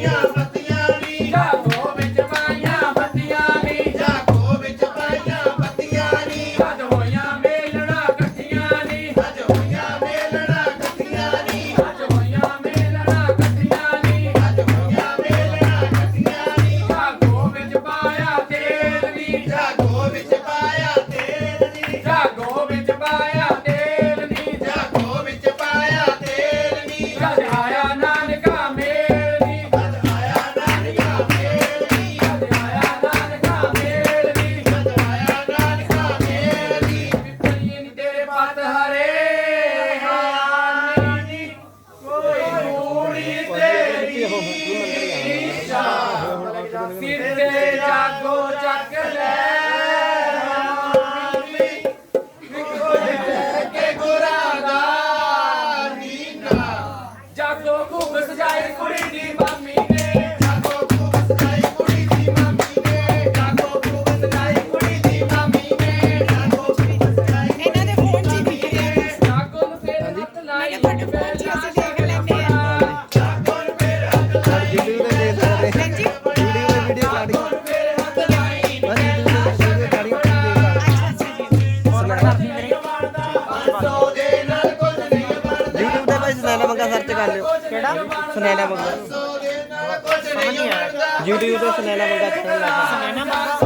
yeah. ਕਿਤੇ ਜਾਗੋ ਚੱਕ ਲੈ। ਜਾਗੋ ਘੁੰਮ ਸਜਾਈ ਕੁੜੀ ਦੀ ਕਰ ਲਿਓ। ਕਿਹੜਾ? ਸੁਨੈਣਾ ਆਇਆ YouTube ਤੇ ਸੁਨੈਣਾ ਮੰਗਾ ਚੈਨਲ ਲਾ ਸੁਨੈਣਾ ਮੰਗਾ